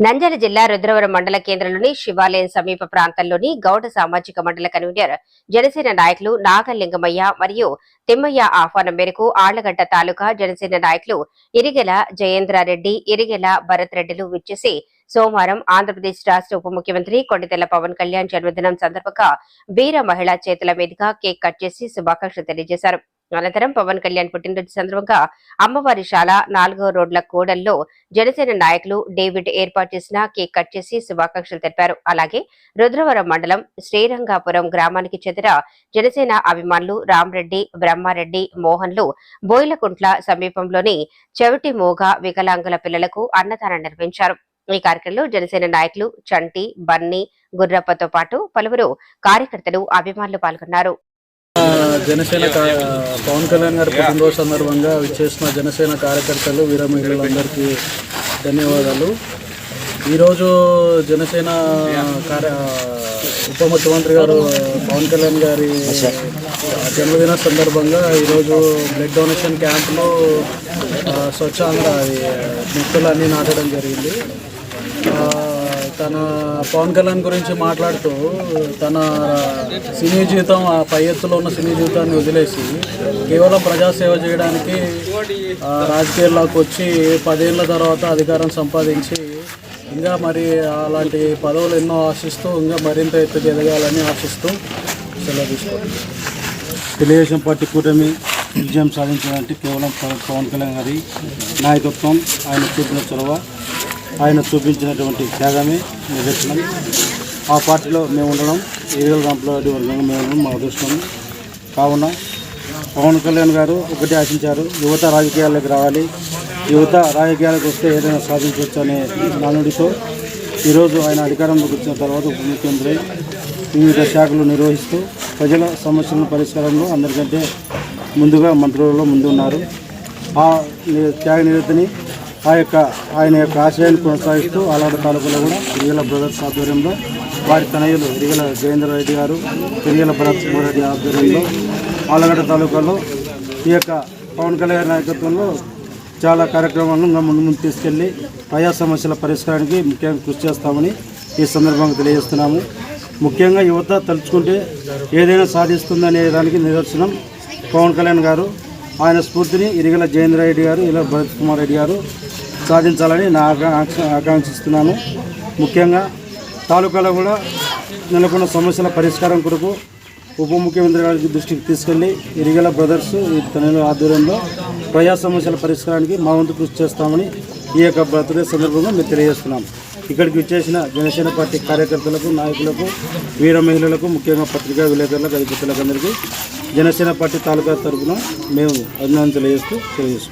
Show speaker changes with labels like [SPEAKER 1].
[SPEAKER 1] నంద్యాల జిల్లా రుద్రవరం మండల కేంద్రంలోని శివాలయం సమీప ప్రాంతంలోని గౌడ సామాజిక మండల కన్వీనర్ జనసేన నాయకులు నాగలింగమయ్య మరియు తిమ్మయ్య ఆహ్వానం మేరకు ఆళ్ళగడ్డ తాలూకా జనసేన నాయకులు ఇరిగెల జయేంద్రారెడ్డి ఇరిగెల భరత్ రెడ్డిలు విచ్చేసి సోమవారం ఆంధ్రప్రదేశ్ రాష్ట్ర ఉప ముఖ్యమంత్రి కొండితెల పవన్ కళ్యాణ్ జన్మదినం సందర్భంగా వీర మహిళా చేతుల మీదుగా కేక్ కట్ చేసి శుభాకాంక్షలు తెలియజేశారు. అనంతరం పవన్ కళ్యాణ్ పుట్టినరోజు సందర్భంగా అమ్మవారి శాల నాలుగో రోడ్ల కూడల్లో జనసేన నాయకులు డేవిడ్ ఏర్పాటు చేసిన కేక్ కట్ చేసి శుభాకాంక్షలు తెలిపారు. అలాగే రుద్రవరం మండలం శ్రీరంగాపురం గ్రామానికి చెందిన జనసేన అభిమానులు రామరెడ్డి బ్రహ్మారెడ్డి మోహన్లు బోయిలకుంట్ల సమీపంలోని చెవిటి మోగ వికలాంగుల పిల్లలకు అన్నదానం నిర్వహించారు. ఈ కార్యక్రమంలో జనసేన నాయకులు చంటి బన్నీ గుర్రప్పతో పాటు పలువురు కార్యకర్తలు అభిమానులు పాల్గొన్నారు.
[SPEAKER 2] జనసేన పవన్ కళ్యాణ్ గారి పుట్టినరోజు సందర్భంగా విచ్చేసిన జనసేన కార్యకర్తలు వీరమహిళలందరికీ ధన్యవాదాలు. ఈరోజు జనసేన కార్య ఉప ముఖ్యమంత్రి గారు పవన్ కళ్యాణ్ గారి జన్మదిన సందర్భంగా ఈరోజు బ్లడ్ డొనేషన్ క్యాంప్లో స్వచ్ఛాంధ్ర అది మొక్కలు అన్నీ నాటడం జరిగింది. తన పవన్ కళ్యాణ్ గురించి మాట్లాడుతూ తన సినీ జీవితం ఆ పై ఎత్తులో ఉన్న సినీ జీవితాన్ని వదిలేసి కేవలం ప్రజాసేవ చేయడానికి రాజకీయాల్లోకి వచ్చి పదేళ్ళ తర్వాత అధికారం సంపాదించి ఇంకా మరి అలాంటి పదవులు ఎన్నో ఆశిస్తూ ఇంకా మరింత ఎత్తుకు ఎదగాలని ఆశిస్తూ సెలవు తీసుకుంటున్నాను
[SPEAKER 3] తెలుగుదేశం పార్టీ కూటమి విజయం సాధించడానికి కేవలం పవన్ కళ్యాణ్ గారి నాయకత్వం ఆయన చూపిన చొరవ. ఆయన చూపించినటువంటి త్యాగమే నిదర్శనం. ఆ పార్టీలో మేము ఉండడం ఏరియల్ రాంపులారెడ్డి వర్గంగా మేము ఉండడం మా అదృష్టం. కావున పవన్ కళ్యాణ్ గారు ఒకటి ఆశించారు యువత రాజకీయాల్లోకి రావాలి. యువత రాజకీయాలకు వస్తే ఏదైనా సాధించవచ్చు అనే నానుడితో ఈరోజు ఆయన అధికారంలోకి వచ్చిన తర్వాత ఉప ముఖ్యమంత్రి వివిధ శాఖలు నిర్వహిస్తూ ప్రజల సమస్యల పరిష్కారంలో అందరికంటే ముందుగా మంత్రులలో ముందున్నారు. ఆ త్యాగ నిరతిని ఆ యొక్క ఆయన యొక్క ఆశయాన్ని కొనసాగిస్తూ ఆలాడ తాలూకులో కూడా ఇరిగల బ్రదర్స్ ఆధ్వర్యంలో వారి తనయులు ఇరిగల జయేంద్ర రెడ్డి గారు ఇరిగల బ్రదర్స్ కుమార్ రెడ్డి ఆధ్వర్యంలో ఆలగడ్డ తాలూకాలో ఈ యొక్క పవన్ కళ్యాణ్ నాయకత్వంలో చాలా కార్యక్రమాలను ముందు ముందు తీసుకెళ్ళి ప్రజా సమస్యల పరిష్కారానికి ముఖ్యంగా కృషి చేస్తామని ఈ సందర్భంగా తెలియజేస్తున్నాము. ముఖ్యంగా యువత తలుచుకుంటే ఏదైనా సాధిస్తుందనే దానికి నిదర్శనం పవన్ కళ్యాణ్ గారు. ఆయన స్ఫూర్తిని ఇరిగల జయేంద్ర రెడ్డి గారు ఇలా భరత్ కుమార్ రెడ్డి గారు సాధించాలని నా ఆకాంక్ష ఆకాంక్షిస్తున్నాను. ముఖ్యంగా తాలూకాలో కూడా నెలకొన్న సమస్యల పరిష్కారం కొరకు ఉప ముఖ్యమంత్రి గారికి దృష్టికి తీసుకెళ్ళి ఇరిగల బ్రదర్స్ ఈ తన ఆధ్వర్యంలో ప్రజా సమస్యల పరిష్కారానికి మా వంతు కృషి చేస్తామని ఈ యొక్క బర్త్డే సందర్భంగా మేము తెలియజేస్తున్నాం. ఇక్కడికి వచ్చేసిన జనసేన పార్టీ కార్యకర్తలకు నాయకులకు వీర మహిళలకు ముఖ్యంగా పత్రికా విలేకరులకు అధిపతులకు అందరికీ జనసేన పార్టీ తాలూకా తరఫున మేము అభినందనలు చేస్తూ తెలియజేస్తున్నాం.